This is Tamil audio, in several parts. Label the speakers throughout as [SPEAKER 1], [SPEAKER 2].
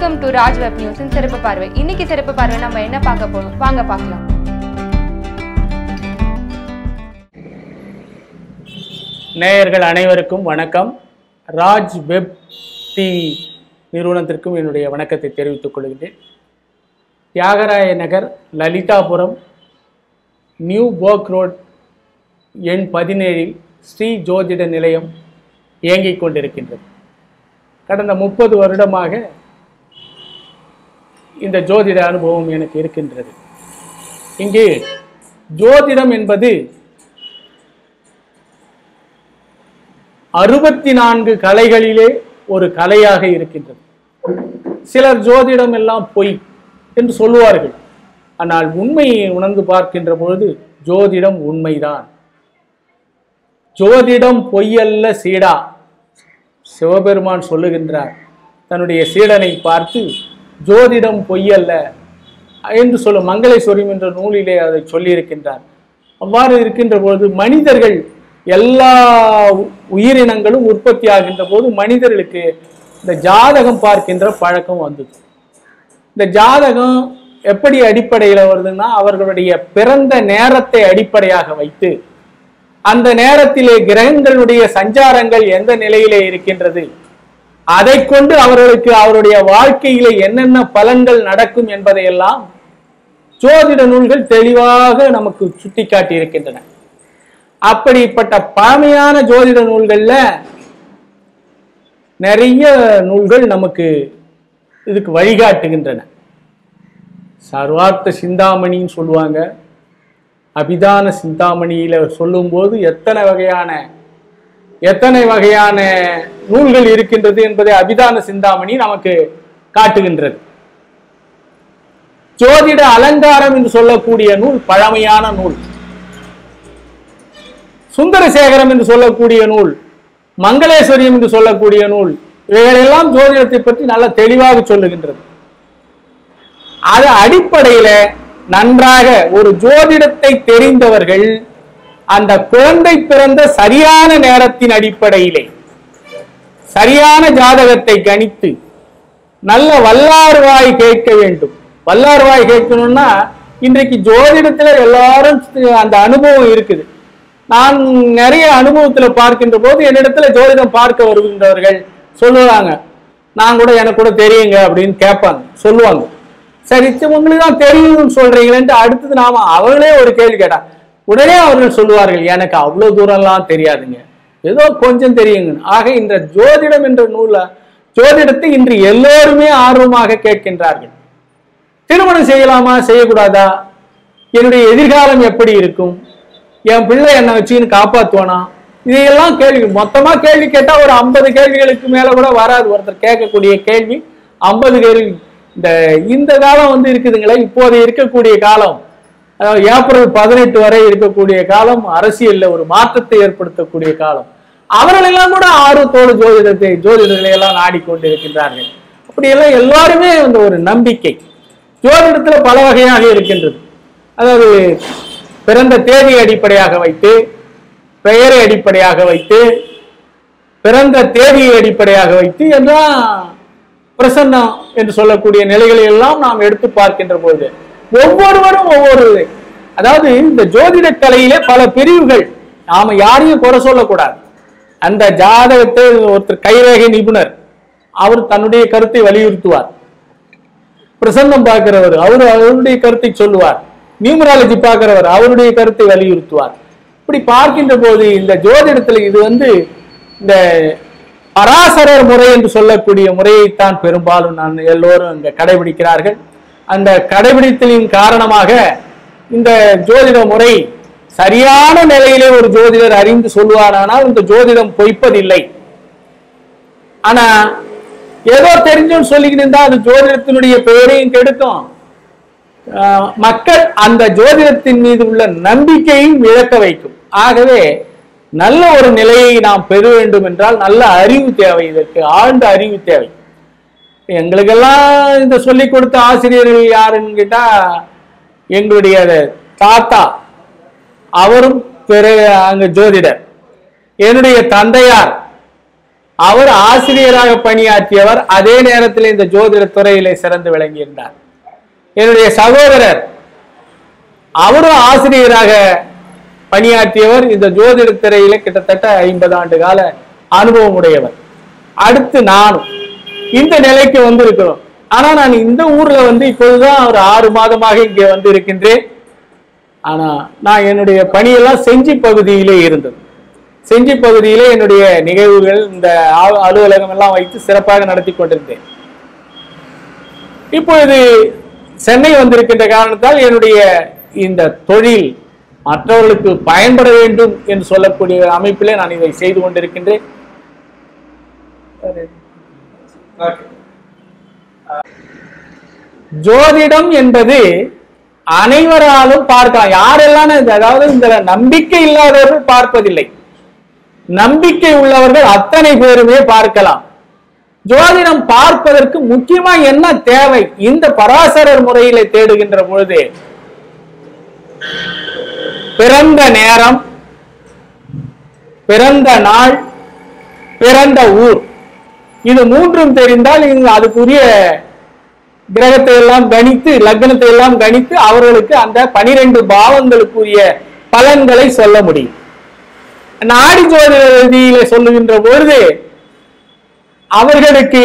[SPEAKER 1] வெல்கம் டு ராஜ் வெப் நியூஸின் சிறப்பு பார்வை. இன்னைக்கு சிறப்பு பார்வை நம்ம என்ன பார்க்க போறோம்? வாங்க பார்க்கலாம்.
[SPEAKER 2] நேயர்கள் அனைவருக்கும் வணக்கம். ராஜ் வெப் டிவி நிறுவனத்திற்கும் என்னுடைய வணக்கத்தை தெரிவித்துக் கொள்கிறேன் Thyagaraya Nagar Lalithapuram New Boag Road எண் பதினேழில் ஸ்ரீ ஜோதிட நிலையம் இயங்கிக் கொண்டிருக்கின்றது. கடந்த முப்பது வருடமாக இந்த ஜோதிட அனுபவம் எனக்கு இருக்கின்றது. இங்கே ஜோதிடம் என்பது அறுபத்தி நான்கு கலைகளிலே ஒரு கலையாக இருக்கின்றது. சிலர் ஜோதிடம் எல்லாம் பொய் என்று சொல்லுவார்கள். ஆனால் உண்மையை உணர்ந்து பார்க்கின்ற பொழுது ஜோதிடம் உண்மைதான். ஜோதிடம் பொய்யல்ல சீடா சிவபெருமான் சொல்லுகின்றார். தன்னுடைய சீடனை பார்த்து ஜோதிடம் பொய்யல்ல என்று சொல்லும் மங்களேஸ்வரியம் என்ற நூலிலே அதை சொல்லியிருக்கின்றார். அவ்வாறு இருக்கின்ற பொழுது மனிதர்கள் எல்லா உயிரினங்களும் உற்பத்தி ஆகின்ற போது மனிதர்களுக்கு இந்த ஜாதகம் பார்க்கின்ற பழக்கம் வந்தது. இந்த ஜாதகம் எப்படி அடிப்படையில் வருதுன்னா அவர்களுடைய பிறந்த நேரத்தை அடிப்படையாக வைத்து அந்த நேரத்திலே கிரகங்களுடைய சஞ்சாரங்கள் எந்த நிலையிலே இருக்கின்றது அதை கொண்டு அவர்களுக்கு அவருடைய வாழ்க்கையில என்னென்ன பலன்கள் நடக்கும் என்பதையெல்லாம் ஜோதிட நூல்கள் தெளிவாக நமக்கு சுட்டிக்காட்டி இருக்கின்றன. அப்படிப்பட்ட பழமையான ஜோதிட நூல்கள்ல நிறைய நூல்கள் நமக்கு இதுக்கு வழிகாட்டுகின்றன. சர்வார்த்த சிந்தாமணின்னு சொல்லுவாங்க. அபிதான சிந்தாமணியில சொல்லும்போது எத்தனை வகையான எத்தனை வகையான நூல்கள் இருக்கின்றது என்பதை அபிதான சிந்தாமணி நமக்கு காட்டுகின்றது. ஜோதிட அலங்காரம் என்று சொல்லக்கூடிய நூல் பழமையான நூல். சுந்தரசேகரம் என்று சொல்லக்கூடிய நூல் மங்களேஸ்வரியம் என்று சொல்லக்கூடிய நூல் இவைகளெல்லாம் ஜோதிடத்தை பற்றி நல்ல தெளிவாக சொல்லுகின்றது. அது அடிப்படையில நன்றாக ஒரு ஜோதிடத்தை தெரிந்தவர்கள் அந்த குழந்தை பிறந்த சரியான நேரத்தின் அடிப்படையிலே சரியான ஜாதகத்தை கணித்து நல்ல வல்லார்வாய் கேட்க வேண்டும். வல்லாறுவாய் கேட்கணும்னா இன்றைக்கு ஜோதிடத்துல எல்லாரும் அந்த அனுபவம் இருக்குது. நான் நிறைய அனுபவத்துல பார்க்கின்ற போது என்னிடத்துல ஜோதிடம் பார்க்க வருகின்றவர்கள் சொல்லுவாங்க. நான் கூட எனக்கு கூட தெரியுங்க அப்படின்னு கேட்பாங்க சொல்லுவாங்க. சரி உங்களுக்கு தான் தெரியும்னு சொல்றீங்களேன்ட்டு அடுத்தது நாம அவங்களே ஒரு கேள்வி கேட்டா உடனே அவர்கள் சொல்லுவார்கள் எனக்கு அவ்வளோ தூரம்லாம் தெரியாதுங்க. ஏதோ கொஞ்சம் தெரியுங்க. ஆக இந்த ஜோதிடம் என்ற நூலை ஜோதிடத்தை இன்று எல்லோருமே ஆர்வமாக கேட்கின்றார்கள். திருமணம் செய்யலாமா செய்யக்கூடாதா? என்னுடைய எதிர்காலம் எப்படி இருக்கும்? என் பிள்ளை என்னை வச்சுன்னு காப்பாத்துவானா? இதையெல்லாம் கேள்வி. மொத்தமா கேள்வி கேட்டா ஒரு ஐம்பது கேள்விகளுக்கு மேல கூட வராது. ஒருத்தர் கேட்கக்கூடிய கேள்வி ஐம்பது கேள்வி. இந்த இந்த காலம் வந்து இருக்குதுங்களே இப்போது இருக்கக்கூடிய காலம். அதாவது ஏப்ரல் பதினெட்டு வரை இருக்கக்கூடிய காலம் அரசியல்ல ஒரு மாற்றத்தை ஏற்படுத்தக்கூடிய காலம். அவர்களெல்லாம் கூட ஆர்வத்தோடு ஜோதிடத்தை ஜோதிடர்களை எல்லாம் நாடிக்கொண்டு இருக்கின்றார்கள் அப்படியெல்லாம் எல்லாருமே அந்த ஒரு நம்பிக்கை. ஜோதிடத்துல பல வகையாக இருக்கின்றது. அதாவது பிறந்த தேதி அடிப்படையாக வைத்து பெயரை அடிப்படையாக வைத்து பிறந்த தேதியை அடிப்படையாக வைத்து எல்லாம் பிரசன்னம் என்று சொல்லக்கூடிய நிலைகளை எல்லாம் நாம் எடுத்து பார்க்கின்ற போது ஒவ்வொருவரும் ஒவ்வொரு அதாவது இந்த ஜோதிட கலையில பல பிரிவுகள். நாம யாரையும் குறை சொல்லக்கூடாது. அந்த ஜாதகத்தை ஒருத்தர் கைரேகை நிபுணர். அவர் தன்னுடைய கருத்தை வலியுறுத்துவார். பிரசன்னம் பார்க்கிறவர் அவர் அவருடைய கருத்தை சொல்லுவார். நியூமராலஜி பார்க்கிறவர் அவருடைய கருத்தை வலியுறுத்துவார். இப்படி பார்க்கின்ற போது இந்த ஜோதிடத்துல இது வந்து இந்த பராசரர் முறை என்று சொல்லக்கூடிய முறையைத்தான் பெரும்பாலும் நான் எல்லோரும் இங்க கடைபிடிக்கிறார்கள். அந்த கடைபிடித்தலின் காரணமாக இந்த ஜோதிட முறை சரியான நிலையிலே ஒரு ஜோதிடர் அறிந்து சொல்வாரானால் இந்த ஜோதிடம் பொய்ப்பதில்லை. ஆனா ஏதோ தெரிஞ்சுன்னு சொல்லிக்கிட்டு இருந்தா அது ஜோதிடத்தினுடைய பெயரையும் கெடுக்கும். மக்கள் அந்த ஜோதிடத்தின் மீது உள்ள நம்பிக்கையும் இழக்க வைக்கும். ஆகவே நல்ல ஒரு நிலையை நாம் பெற வேண்டும் என்றால் நல்ல அறிவு தேவை. இதற்கு ஆழ்ந்த அறிவு தேவை. எங்களுக்கெல்லாம் இந்த சொல்லிக் கொடுத்த ஆசிரியர்கள் யாருன்னு கேட்டா எங்களுடைய தாத்தா அவரும் பிற அங்க ஜோதிடர். என்னுடைய தந்தையார் அவர் ஆசிரியராக பணியாற்றியவர் அதே நேரத்தில் இந்த ஜோதிட துறையிலே சிறந்து விளங்கியிருந்தார். என்னுடைய சகோதரர் அவரும் ஆசிரியராக பணியாற்றியவர் இந்த ஜோதிட துறையில கிட்டத்தட்ட ஐம்பது ஆண்டு கால அனுபவம் உடையவர் அடுத்து நானும். இந்த நிலைக்கு வந்து இருக்கிறோம் ஆனா நான் இந்த ஊர்ல வந்து இப்போதுதான் ஒரு ஆறு மாதமாக இங்கே வந்து இருக்கின்றேன் ஆனா நான் என்னுடைய பணியெல்லாம் செஞ்சி பகுதியிலே இருந்தது. செஞ்சி பகுதியிலே என்னுடைய நிகழ்வுகள் இந்த அலுவலகம் எல்லாம் வைத்து சிறப்பாக நடத்தி கொண்டிருந்தேன். இப்பொழுது சென்னை வந்திருக்கின்ற காரணத்தால் என்னுடைய இந்த தொழில் மற்றவர்களுக்கு பயன்பட வேண்டும் என்று சொல்லக்கூடிய அமைப்பிலே நான் இதை செய்து கொண்டிருக்கின்றேன். Uh, ஜோதிடம் என்பது அனைவராலும் பார்க்கலாம். யாரெல்லாம் அதாவது இந்த நம்பிக்கை இல்லாதவர்கள் பார்ப்பதில்லை. நம்பிக்கை உள்ளவர்கள் அத்தனை பேருமே பார்க்கலாம். ஜோதிடம் பார்ப்பதற்கு முக்கியமா என்ன தேவை? இந்த பராசரர் முறையில தேடுகின்ற பொழுது பிறந்த நேரம் பிறந்த நாள் பிறந்த ஊர். இது மூன்றும் தெரிந்தால் அதுக்குரிய கிரகத்தை எல்லாம் கணித்து லக்னத்தை எல்லாம் கணித்து அவர்களுக்கு அந்த பனிரெண்டு பாவங்களுக்குரிய பலன்களை சொல்ல முடியும். நாடி ஜோதிட சொல்லுகின்ற பொழுது அவர்களுக்கு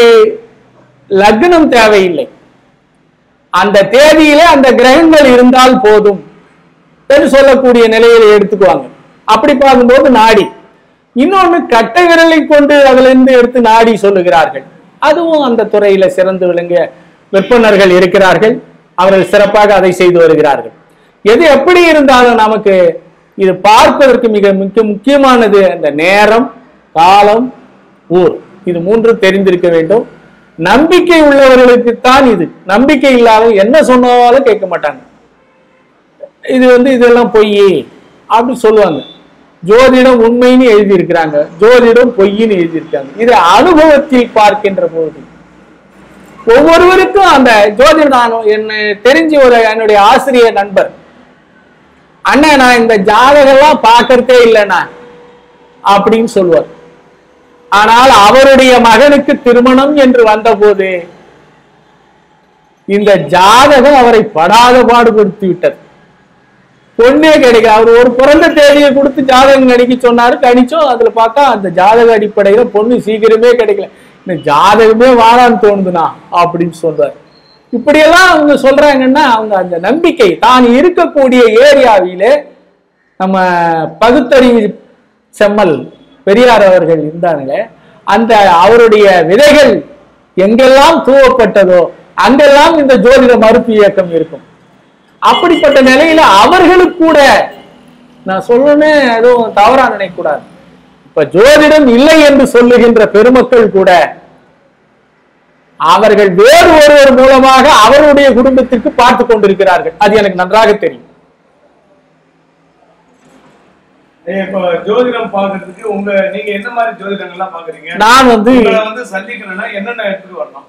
[SPEAKER 2] லக்னம் தேவையில்லை. அந்த தேதியிலே அந்த கிரகங்கள் இருந்தால் போதும் என்று சொல்லக்கூடிய நிலையில எடுத்துக்குவாங்க. அப்படி பார்க்கும்போது நாடி. இன்னொன்னு கட்டை விரலை கொண்டு அதுல இருந்து எடுத்து நாடி சொல்லுகிறார்கள். அதுவும் அந்த துறையில சிறந்து விளங்கிய விற்பனர்கள் இருக்கிறார்கள். அவர்கள் சிறப்பாக அதை செய்து வருகிறார்கள். எது எப்படி இருந்தாலும் நமக்கு இது பார்ப்பதற்கு மிக மிக முக்கியமானது அந்த நேரம் காலம் ஊர். இது மூன்று தெரிந்திருக்க வேண்டும். நம்பிக்கை உள்ளவர்களுக்குத்தான் இது. நம்பிக்கை இல்லாத என்ன சொன்னாலும் கேட்க மாட்டாங்க. இது வந்து இதெல்லாம் பொய் அப்படி சொல்லுவாங்க. ஜோதிடம் உண்மைன்னு எழுதியிருக்கிறாங்க. ஜோதிடம் பொய்ன்னு எழுதியிருக்காங்க. இது அனுபவத்தில் பார்க்கின்ற போது ஒவ்வொருவருக்கும் அந்த ஜோதிடம் நான் என்ன தெரிஞ்ச ஒரு என்னுடைய ஆசிரியர் நண்பர். அண்ணன் நான் இந்த ஜாதகம்லாம் பார்க்கறதே இல்லைண்ணா அப்படின்னு சொல்லுவார். ஆனால் அவருடைய மகனுக்கு திருமணம் என்று வந்தபோது இந்த ஜாதகம் அவரை படாத பாடுபடுத்தி விட்டது. பொண்ணே கிடைக்கல. அவர் ஒரு பிறந்த தேதியை கொடுத்து ஜாதகம் கணிக்க சொன்னாரு கணிச்சோம் அதுல பார்த்தா அந்த ஜாதக அடிப்படையில பொண்ணு சீக்கிரமே கிடைக்கல. இந்த ஜாதகமே வாரான்னு தோணுதுனா அப்படின்னு சொல்றாரு. இப்படியெல்லாம் அவங்க சொல்றாங்கன்னா அவங்க அந்த நம்பிக்கை தான் இருக்கக்கூடிய ஏரியாவிலே நம்ம பகுத்தறிவு செம்மல் பெரியார் அவர்கள் இருந்தாங்களே அந்த அவருடைய விதைகள் எங்கெல்லாம் தூவப்பட்டதோ அங்கெல்லாம் இந்த ஜோதிட மறுப்பு இயக்கம் இருக்கும். அப்படிப்பட்ட நிலையில அவர்களுக்கு கூட நான் சொல்லணும்னே எதுவும் தவறா நினைக்கக்கூடாது. இப்ப ஜோதிடம் இல்லை என்று சொல்லுகின்ற பெருமக்கள் கூட அவர்கள் வேறு ஒருவர் மூலமாக அவருடைய குடும்பத்திற்கு பார்த்து கொண்டிருக்கிறார்கள். அது எனக்கு நன்றாக தெரியும்.
[SPEAKER 3] ஜோதிடம் பாக்குறதுக்கு உங்க நீங்க என்ன மாதிரி ஜோதிடங்கள்லாம் பாக்குறீங்க
[SPEAKER 2] நான் வந்து
[SPEAKER 3] வந்து சந்திக்கணும்னா என்னென்ன எடுத்துட்டு வரணும்?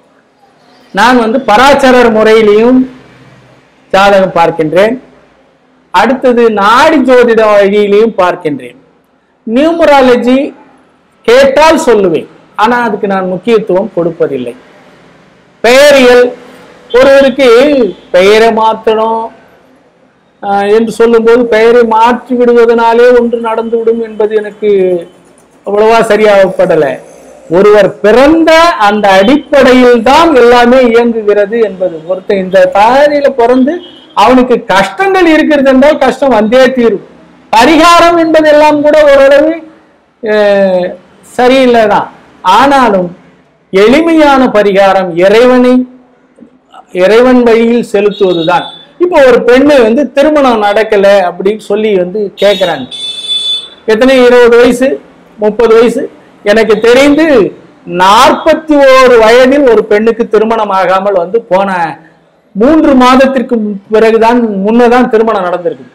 [SPEAKER 2] நான் வந்து பராச்சரர் முறையிலையும் ஜாதகம் பார்க்கின்றேன். அடுத்தது நாடி ஜோதிட வழியிலையும் பார்க்கின்றேன். நியூமராலஜி கேட்டால் சொல்லுவேன். ஆனால் அதுக்கு நான் முக்கியத்துவம் கொடுப்பதில்லை. பெயரியல். ஒருவருக்கு பெயரை மாற்றணும் என்று சொல்லும்போது பெயரை மாற்றி விடுவதனாலே ஒன்று நடந்துவிடும் என்பது எனக்கு அவ்வளவா சரியாகப்படலை. ஒருவர் பிறந்த அந்த அடிப்படையில் தான் எல்லாமே இயங்குகிறது என்பது. ஒருத்தன் இந்த தாரியில பிறந்து அவனுக்கு கஷ்டங்கள் இருக்கிறது என்றால் கஷ்டம் வந்தே தீரும். பரிகாரம் என்பதெல்லாம் கூட ஓரளவு சரியில்லை சரியில்லைதான். ஆனாலும் எளிமையான பரிகாரம் இறைவனை இறைவன் வழியில் செலுத்துவதுதான். இப்போ ஒரு பெண்ணு வந்து திருமணம் நடக்கல அப்படின்னு சொல்லி வந்து கேட்குறாங்க எத்தனை? இருபது வயசு? முப்பது வயசு? எனக்கு தெரிந்து நாற்பத்தி ஓரு வயதில் ஒரு பெண்ணுக்கு திருமணம் ஆகாமல் வந்து போன மூன்று மாதத்திற்கு பிறகுதான் முன்னதான் திருமணம் நடந்திருக்கு.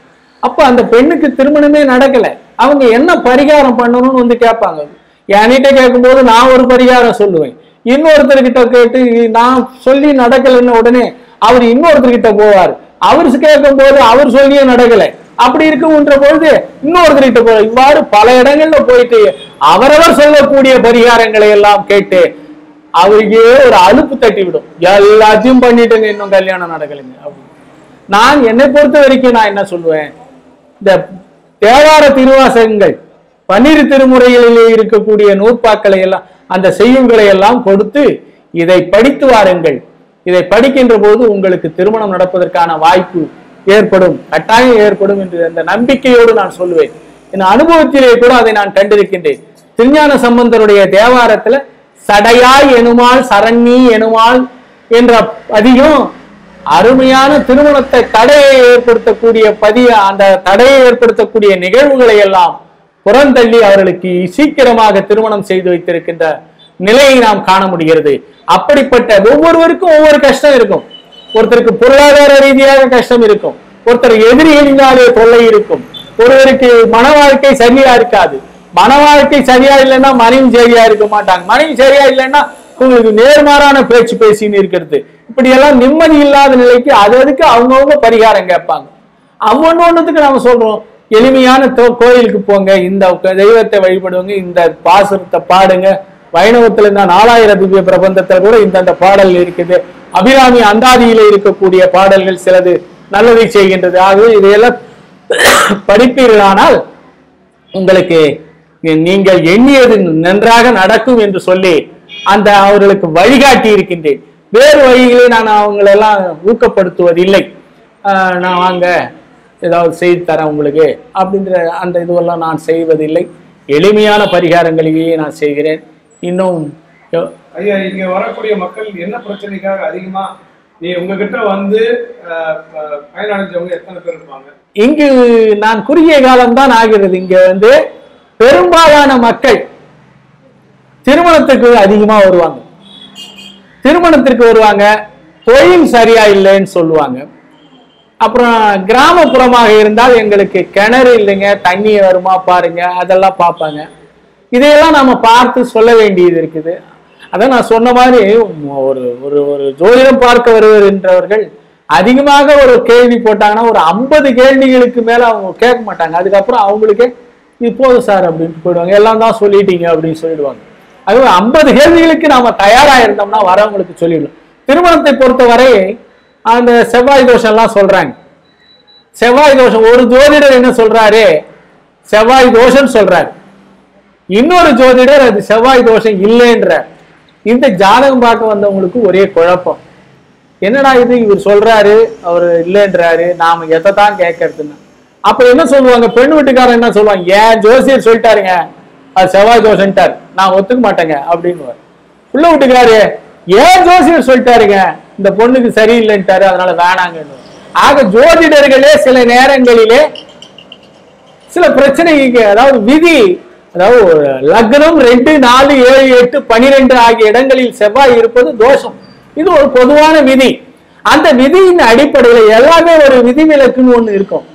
[SPEAKER 2] அப்ப அந்த பெண்ணுக்கு திருமணமே நடக்கல. அவங்க என்ன பரிகாரம் பண்ணணும்னு வந்து கேட்பாங்க. என்கிட்ட கேட்கும்போது நான் ஒரு பரிகாரம் சொல்லுவேன். இன்னொருத்தர்கிட்ட கேட்டு நான் சொல்லி நடக்கலைன்னு உடனே அவர் இன்னொருத்தர்கிட்ட போவார். அவர் கேட்கும்போது அவர் சொல்லியே நடக்கலை. அப்படி இருக்குன்ற பொழுது இன்னொருத்தர்கிட்ட போய் இவ்வாறு பல இடங்கள்ல போயிட்டு அவரவர் சொல்லக்கூடிய பரிகாரங்களை எல்லாம் கேட்டு அவருக்கே ஒரு அலுப்பு தட்டி விடும் எல்லாத்தையும் பண்ணிட்டுங்க இன்னும் கல்யாணம் நடக்கலைங்க. நான் என்னை பொறுத்த வரைக்கும் நான் என்ன சொல்லுவேன்? இந்த தேவார திருவாசகங்கள் பன்னிரு திருமுறைகளிலே இருக்கக்கூடிய நூற்பாக்களை எல்லாம் அந்த செய்யுங்களை எல்லாம் கொடுத்து இதை படித்து வாருங்கள். இதை படிக்கின்ற போது உங்களுக்கு திருமணம் நடப்பதற்கான வாய்ப்பு ஏற்படும் கட்டாயம் ஏற்படும் என்று அந்த நம்பிக்கையோடு நான் சொல்லுவேன். என் அனுபவத்திலே கூட அதை நான் கண்டிருக்கின்றேன். திருஞான சம்பந்தருடைய தேவாரத்துல சடையாய் எனுமாள் சரண்ணி எனுமாள் என்ற பதியும் அருமையான திருமணத்தை தடையை ஏற்படுத்தக்கூடிய பதிய அந்த தடையை ஏற்படுத்தக்கூடிய நிகழ்வுகளை எல்லாம் புறந்தள்ளி அவர்களுக்கு சீக்கிரமாக திருமணம் செய்து வைத்திருக்கின்ற நிலையை நாம் காண முடிகிறது. அப்படிப்பட்ட ஒவ்வொருவருக்கும் ஒவ்வொரு கஷ்டம் இருக்கும். ஒருத்தருக்கு பொருளாதார ரீதியாக கஷ்டம் இருக்கும். ஒருத்தர் எதிரிகளினாலே தொல்லை இருக்கும். ஒருவருக்கு மன வாழ்க்கை சரியா இருக்காது. மன வாழ்க்கை சரியா இல்லைன்னா மனைவி சரியா இருக்க மாட்டாங்க. மனைவி சரியா இல்லைன்னா உங்களுக்கு நேர்மாறான பேச்சு பேசின்னு இருக்கிறது. இப்படி எல்லாம் நிம்மதி இல்லாத நிலைக்கு அது அதுக்கு அவங்கவுங்க பரிகாரம் கேட்பாங்க. அவ்வொன்று ஒன்றுத்துக்கு நம்ம சொல்றோம். எளிமையான தோ- கோயிலுக்கு போங்க. இந்த தெய்வத்தை வழிபடுவாங்க இந்த பாசுரத்தை பாடுங்க. வைணவத்தில் இந்த நாலாயிர திவ்ய பிரபந்தத்தில் கூட இந்தந்த பாடல் இருக்குது. அபிராமி அந்தாதியில இருக்கக்கூடிய பாடல்கள் சிலது நல்லதை செய்கின்றது. ஆகவே இதையெல்லாம் படிப்பீர்களானால் உங்களுக்கு நீங்கள் எண்ணியது நன்றாக நடக்கும் என்று சொல்லி அந்த அவர்களுக்கு வழிகாட்டி இருக்கின்றேன். வேறு வழிகளை நான் அவங்களெல்லாம் ஊக்கப்படுத்துவதில்லை. நான் வாங்க ஏதாவது செய்து தரேன் உங்களுக்கு அப்படின்ற அந்த இதுவெல்லாம் நான் செய்வதில்லை. எளிமையான பரிகாரங்களையே நான் செய்கிறேன். இன்னும்
[SPEAKER 3] ஐயா இங்க வரக்கூடிய மக்கள் என்ன பிரச்சனைக்காக அதிகமா? நீ உங்ககிட்ட வந்து பயனடைஞ்சவங்க எத்தனை பேர் இருப்பாங்க?
[SPEAKER 2] இங்கு நான் குறுகிய காலம்தான் ஆகிறது. இங்க வந்து பெரும்பாலான மக்கள் திருமணத்துக்கு அதிகமா வருவாங்க. திருமணத்திற்கு வருவாங்க. தொழில் சரியா இல்லைன்னு சொல்லுவாங்க. அப்புறம் கிராமப்புறமாக இருந்தால் எங்களுக்கு கிணறு இல்லைங்க. தண்ணி வருமா பாருங்க. அதெல்லாம் பார்ப்பாங்க. இதையெல்லாம் நம்ம பார்த்து சொல்ல வேண்டியது இருக்குது. அதான் நான் சொன்ன மாதிரி ஒரு ஒரு ஒரு ஜோதிடம் பார்க்க என்றவர்கள் அதிகமாக ஒரு கேள்வி போட்டாங்கன்னா ஒரு ஐம்பது கேள்விகளுக்கு மேல அவங்க கேட்க மாட்டாங்க. அதுக்கப்புறம் அவங்களுக்கே இது போதும் சார் அப்படின்ட்டு போயிடுவாங்க. எல்லாம் தான் சொல்லிட்டீங்க அப்படின்னு சொல்லிடுவாங்க. அதுவும் ஐம்பது கேள்விகளுக்கு நாம தயாரா இருந்தோம்னா வரவங்களுக்கு சொல்லிடலாம். திருமணத்தை பொறுத்தவரை அந்த செவ்வாய் தோஷம் எல்லாம் சொல்றாங்க. செவ்வாய் தோஷம் ஒரு ஜோதிடர் என்ன சொல்றாரு? செவ்வாய் தோஷம் சொல்றாரு. இன்னொரு ஜோதிடர் அது செவ்வாய் தோஷம் இல்லைன்ற இந்த ஜாதகம் பார்க்க வந்தவங்களுக்கு ஒரே குழப்பம். என்னடா இது? இவர் சொல்றாரு அவர் இல்லைன்றாரு. நாம எதை தான் கேட்கறதுன்னு. அப்ப என்ன சொல்லுவாங்க? பெண் வீட்டுக்காரன் என்ன சொல்லுவாங்க? ஏன் ஜோசியர் சொல்லிட்டாருங்க. அது செவ்வாய் தோஷன்ட்டார் நான் ஒத்துக்க மாட்டேங்க. அப்படின்னு உள்ள வீட்டுக்காரு ஏன் ஜோசியர் சொல்லிட்டாருங்க? இந்த பொண்ணுக்கு சரியில்லைன்ட்டாரு அதனால வேணாங்கன்னு. ஆக ஜோதிடர்களே சில நேரங்களிலே சில பிரச்சனைக்கு அதாவது விதி அதாவது லக்னம் ரெண்டு நாலு ஏழு எட்டு பனிரெண்டு ஆகிய இடங்களில் செவ்வாய் இருப்பது தோஷம். இது ஒரு பொதுவான விதி. அந்த விதியின் அடிப்படையில் எல்லாமே ஒரு விதிவிலக்குன்னு ஒன்று இருக்கும்.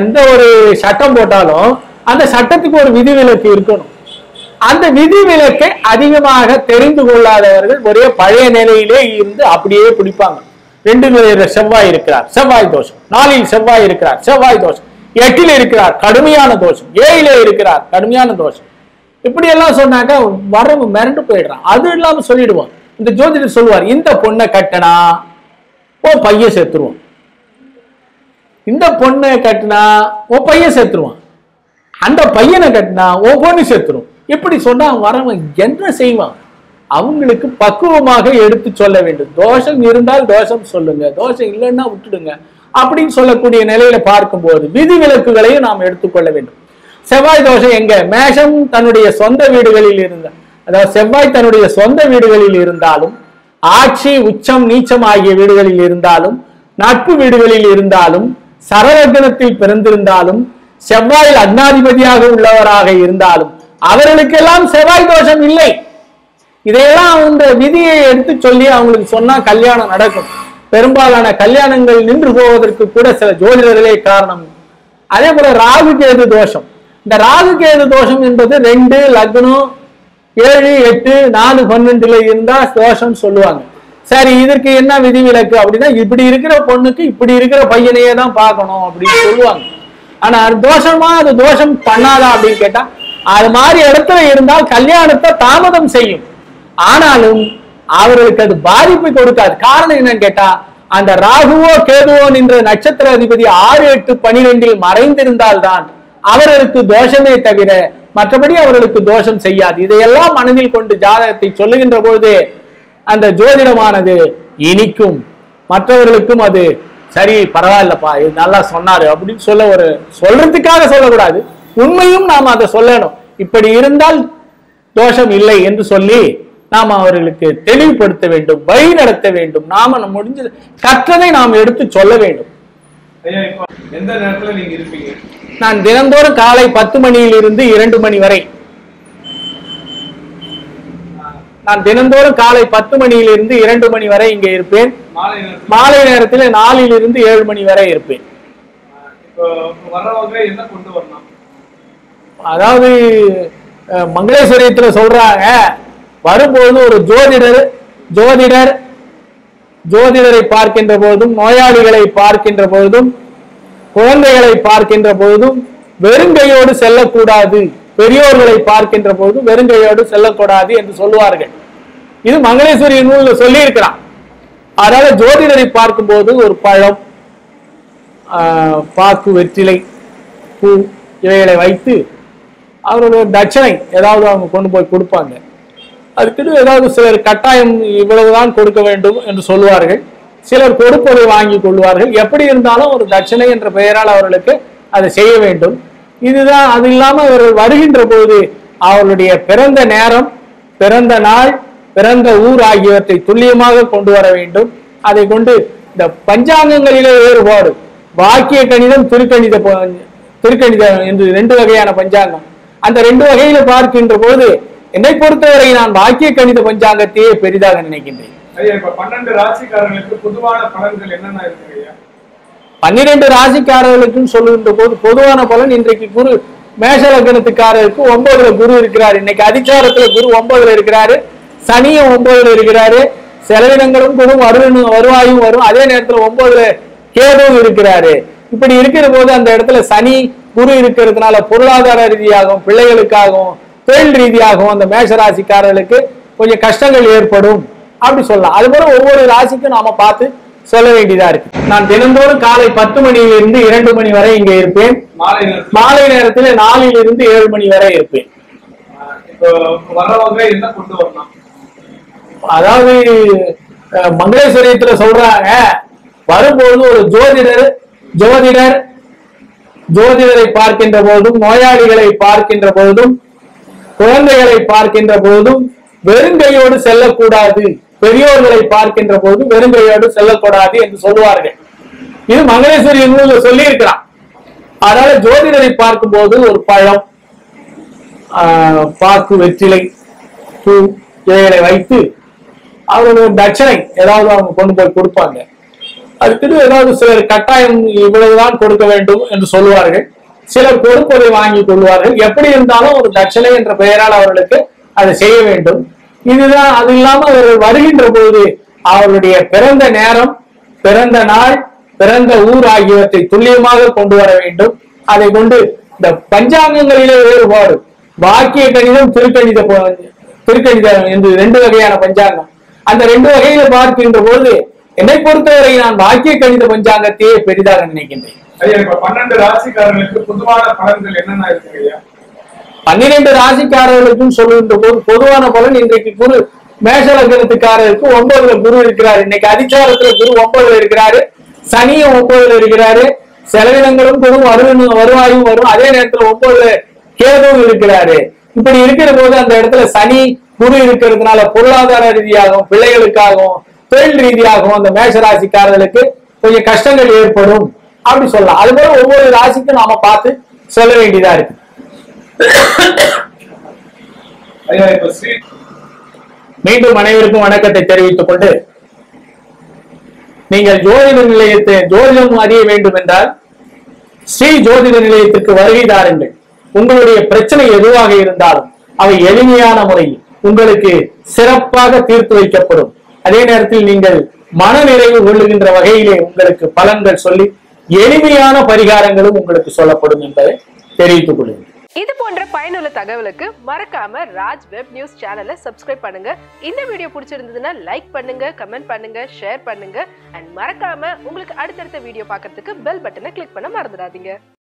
[SPEAKER 2] எந்த ஒரு சட்டம் போட்டாலும் அந்த சட்டத்துக்கு ஒரு விதிவிலக்கு இருக்கணும். அந்த விதிவிலக்கை அதிகமாக தெரிந்து கொள்ளாதவர்கள் ஒரே பழைய நிலையிலே இருந்து அப்படியே பிடிப்பாங்க. ரெண்டு நிலையில செவ்வாய் இருக்கிறார். செவ்வாய் தோஷம். நாளில் செவ்வாய் இருக்கிறார். செவ்வாய் தோஷம். எட்டில் இருக்கிறார் கடுமையான தோஷம். ஏழிலே இருக்கிறார் கடுமையான தோஷம். இப்படி எல்லாம் சொன்னாக்க வரவங்க மிரண்டு போயிடுறான். அது இல்லாம சொல்லிடுவான். இந்த ஜோதிடர் சொல்லுவார் இந்த பொண்ணை கட்டினா ஓ பையன் செத்துருவான். இந்த பொண்ணை கட்டினா ஓ பையன் சேர்த்துருவான் அந்த பையனை கட்டினா ஓ பொண்ணு சேர்த்துரும் இப்படி சொன்னா அவன் வரவன் என்ன செய்வான்? அவங்களுக்கு பக்குவமாக எடுத்து சொல்ல வேண்டும். தோஷம் இருந்தால் தோஷம் சொல்லுங்க. தோஷம் இல்லைன்னா விட்டுடுங்க. அப்படின்னு சொல்லக்கூடிய நிலையில பார்க்கும்போது விதிவிலக்குகளையும் நாம் எடுத்துக்கொள்ள வேண்டும். செவ்வாய் தோஷம் எங்க? மேஷம் தன்னுடைய சொந்த வீடுகளில் இருந்த அதாவது செவ்வாய் தன்னுடைய சொந்த வீடுகளில் இருந்தாலும் ஆட்சி உச்சம் நீச்சம் ஆகிய வீடுகளில் இருந்தாலும் நட்பு வீடுகளில் இருந்தாலும் சரலக்னத்தில் பிறந்திருந்தாலும் செவ்வாயில் அக்னாதிபதியாக உள்ளவராக இருந்தாலும் அவர்களுக்கெல்லாம் செவ்வாய் தோஷம் இல்லை. இதையெல்லாம் அந்த விதியை எடுத்து சொல்லி அவங்களுக்கு சொன்னா கல்யாணம் நடக்கும். பெரும்பாலான கல்யாணங்கள் நின்று போவதற்கு கூட சில ஜோதிடர்களே காரணம். அதே போல ராகு கேது தோஷம். இந்த ராகு கேது தோஷம் என்பது ரெண்டு லக்னம் ஏழு எட்டு நாலு பன்னெண்டுல இருந்தா தோஷம் சொல்லுவாங்க. சரி இதற்கு என்ன விதிவிலக்கு அப்படின்னா இப்படி இருக்கிற பொண்ணுக்கு இப்படி இருக்கிற பையனையே தான் பார்க்கணும் அப்படின்னு சொல்லுவாங்க. ஆனா அது தோஷமா அது தோஷம் பண்ணாதா அப்படின்னு கேட்டா அது மாதிரி இடத்துல இருந்தால் கல்யாணத்தை தாமதம் செய்யும். ஆனாலும் அவர்களுக்கு அது பாதிப்பை கொடுக்காது. காரணம் என்னன்னு கேட்டா அந்த ராகுவோ கேதுவோ நின்ற நட்சத்திர அதிபதி ஆறு எட்டு பனிரெண்டில் மறைந்திருந்தால்தான் அவர்களுக்கு தோஷமே தவிர மற்றபடி அவர்களுக்கு தோஷம் செய்யாது. இதையெல்லாம் மனதில் கொண்டு ஜாதகத்தை சொல்லுகின்ற பொழுது அந்த ஜோதிடமானது இனிக்கும். மற்றவர்களுக்கும் அது சரி பரவாயில்லப்பா இது நல்லா சொன்னாரு அப்படின்னு சொல்ல ஒரு சொல்றதுக்காக சொல்லக்கூடாது. உண்மையும் நாம் அதை சொல்லணும். இப்படி இருந்தால் தோஷம் இல்லை என்று சொல்லி நாம் அவர்களுக்கு தெளிவுபடுத்த வேண்டும் வழி நடத்த வேண்டும். நாம முடிஞ்சது கற்றதை நாம் எடுத்து சொல்ல வேண்டும்.
[SPEAKER 3] எந்த நேரத்துல நீங்க இருப்பீங்க?
[SPEAKER 2] நான் தினந்தோறும் காலை பத்து மணியிலிருந்து இரண்டு மணி வரை. நான் தினந்தோறும் காலை பத்து மணியிலிருந்து இரண்டு மணி வரை இங்கே இருப்பேன்.
[SPEAKER 3] மாலை நேரத்துல?
[SPEAKER 2] நேரத்தில் நாலிலிருந்து ஏழு மணி வரை இருப்பேன். அதாவது மங்களேஸ்வரியத்துல சொல்றாங்க வரும்போது ஒரு ஜோதிடர் ஜோதிடர் ஜோதிடரை பார்க்கின்ற போதும் நோயாளிகளை பார்க்கின்ற போதும் குழந்தைகளை பார்க்கின்ற போதும் வெறுங்கையோடு செல்லக்கூடாது. பெரியோர்களை பார்க்கின்ற போதும் வெறுங்கையோடு செல்லக்கூடாது என்று சொல்லுவார்கள். இது மங்களேஸ்வரி நூலில் சொல்லி இருக்கிறான் அதனால ஜோதிடரை பார்க்கும்போது ஒரு பழம் பாக்கு வெற்றிலை பூ இவைகளை வைத்து அவரோட தட்சணை ஏதாவது அவங்க கொண்டு போய் கொடுப்பாங்க. அதுக்குன்னு ஏதாவது சிலர் கட்டாயம் இவ்வளவுதான் கொடுக்க வேண்டும் என்று சொல்லுவார்கள். சிலர் கொடுப்பதை வாங்கி கொள்வார்கள். எப்படி இருந்தாலும் ஒரு தட்சணை என்ற பெயரால் அவர்களுக்கு அதை செய்ய வேண்டும். இதுதான் அது இல்லாமல் அவர்கள் வருகின்ற போது அவர்களுடைய பிறந்த நேரம் பிறந்த நாள் பிறந்த ஊர் ஆகியவற்றை துல்லியமாக கொண்டு வர வேண்டும். அதை கொண்டு இந்த பஞ்சாங்கங்களிலே வேறுபாடு. பாக்கிய கணிதம் திருக்கணித திருக்கணிதம் என்று ரெண்டு வகையான பஞ்சாங்கம். அந்த ரெண்டு வகையில பார்க்கின்ற போது என்னை பொறுத்தவரை நான் வாக்கிய கணித பஞ்சாங்கத்தையே பெரிதாக நினைக்கின்றேன்.
[SPEAKER 3] ராசிக்காரர்களுக்கு
[SPEAKER 2] பன்னிரெண்டு ராசிக்காரர்களுக்கும் சொல்லுகின்ற போது பொதுவான பலன் இன்றைக்கு குரு மேஷ லக்னத்துக்காரருக்கு ஒன்பதுல குரு இருக்கிறார். இன்னைக்கு அதிச்சாரத்துல குரு ஒன்பதுல இருக்கிறாரு. சனியும் ஒன்பதுல இருக்கிறாரு. செலவினங்களும் குரும் வருவனும் வருவாயும் வரும். அதே நேரத்துல ஒன்பதுல கேதுவும் இருக்கிறாரு. இப்படி இருக்கிற போது அந்த இடத்துல சனி குரு இருக்கிறதுனால பொருளாதார ரீதியாகவும் பிள்ளைகளுக்காகவும் தொழில் ரீதியாகவும் அந்த மேஷ ராசிக்காரர்களுக்கு கொஞ்சம் கஷ்டங்கள் ஏற்படும் அப்படி சொல்லலாம். அது போல ஒவ்வொரு ராசிக்கும் நாம பார்த்து சொல்ல வேண்டியதா இருக்கு. நான் தினந்தோறும் காலை பத்து மணியிலிருந்து இரண்டு மணி வரை இங்கே இருப்பேன்.
[SPEAKER 3] மாலை நேரத்துல?
[SPEAKER 2] நாலிலிருந்து ஏழு மணி வரை இருப்பேன். அதாவது மங்களேஸ்வரியத்துல சொல்றாங்க வரும்போது ஒரு ஜோதிடர் ஜோதிடர் ஜோதிடரை பார்க்கின்ற போதும் நோயாளிகளை பார்க்கின்ற போதும் குழந்தைகளை பார்க்கின்ற போதும் வெறுங்கையோடு செல்லக்கூடாது. பெரியோர்களை பார்க்கின்ற போது வெறுங்கையோடு செல்லக்கூடாது என்று சொல்லுவார்கள். இது மங்களேஸ்வரி நூல்ல சொல்லி இருக்கிறான் அதனால ஜோதிடரை பார்க்கும்போது ஒரு பழம் பாக்கு வெற்றிலை பூ இவைகளை வைத்து அவர்களுடைய தட்சணை ஏதாவது அவங்க கொண்டு போய் கொடுப்பாங்க. அதுக்கு ஏதாவது சிலர் கட்டாயம் இவ்வளவுதான் கொடுக்க வேண்டும் என்று சொல்லுவார்கள். சிலர் கொடுப்பதை வாங்கி கொள்வார்கள். எப்படி இருந்தாலும் ஒரு தட்சணை என்ற பெயரால் அவர்களுக்கு அதை செய்ய வேண்டும். இதுதான் அது இல்லாம அவர்கள் வருகின்ற போது அவருடைய பிறந்த நேரம் பிறந்த நாள் பிறந்த ஊர் ஆகியவற்றை துல்லியமாக கொண்டு வர வேண்டும். அதை கொண்டு இந்த பஞ்சாங்கங்களிலே வேறுபாடு. வாக்கிய கணிதம் திருக்கணித திருக்கணிதம் என்று ரெண்டு வகையான பஞ்சாங்கம். அந்த ரெண்டு வகையில பார்க்கின்ற போது என்னை பொறுத்தவரை நான் வாக்கிய கணித பஞ்சாங்கத்தையே பெரிதாக நினைக்கின்றேன்.
[SPEAKER 3] ஐயா இப்ப பன்னெண்டு ராசிக்காரர்களுக்கு பொதுவான பலன்கள் என்னென்ன இருக்கு ஐயா?
[SPEAKER 2] பன்னிரண்டு ராசிக்காரர்களுக்கும் சொல்லுகின்ற போது பொதுவான பலன் இன்றைக்கு குரு மேஷ லக்னத்துக்காரருக்கு ஒன்பதுல குரு இருக்கிறார். இன்னைக்கு அதிச்சாரத்துல குரு ஒன்பதுல இருக்கிறாரு. சனியும் ஒன்பதுல இருக்கிறாரு. செலவினங்களும் குரு வருவனும் வருவாயும் வரும். அதே நேரத்துல ஒன்பதுல கேதுவும் இருக்கிறாரு. இப்படி இருக்கிற போது அந்த இடத்துல சனி குரு இருக்கிறதுனால பொருளாதார ரீதியாகவும் பிள்ளைகளுக்காகவும் தொழில் ரீதியாகவும் அந்த மேஷ ராசிக்காரர்களுக்கு கொஞ்சம் கஷ்டங்கள் ஏற்படும். அப்படி சொல்லலாம். அது போல ஒவ்வொரு ராசிக்கும் நாம பார்த்து சொல்ல வேண்டியதா இருக்கு. மீண்டும் அனைவருக்கும் வணக்கத்தை தெரிவித்துக் கொண்டு நீங்கள் ஜோதிட நிலையத்தை ஜோதிடம் அறிய வேண்டும் என்றால் ஸ்ரீ ஜோதிட நிலையத்திற்கு வருகை தாருங்கள். உங்களுடைய பிரச்சனை எதுவாக இருந்தாலும் அவை எளிமையான முறையில் உங்களுக்கு சிறப்பாக தீர்த்து வைக்கப்படும். அதே நேரத்தில் நீங்கள் மனநிறைவு கொள்ளுகின்ற வகையிலே உங்களுக்கு பலன்கள் சொல்லி எளிமையான பரிகாரங்களும் உங்களுக்கு சொல்லப்படும் என்பதை தெரிவித்துக் கொள்ளுங்கள்
[SPEAKER 4] இது போன்ற பயனுள்ள தகவலுக்கு மறக்காம ராஜ் வெப் நியூஸ் சேனலை சப்ஸ்கிரைப் பண்ணுங்க. இந்த வீடியோ பிடிச்சிருந்ததுன்னா லைக் பண்ணுங்க கமெண்ட் பண்ணுங்க ஷேர் பண்ணுங்க. அண்ட் மறக்காம உங்களுக்கு அடுத்தடுத்த வீடியோ பார்க்கறதுக்கு பெல் பட்டனை கிளிக் பண்ண மறந்துடாதீங்க.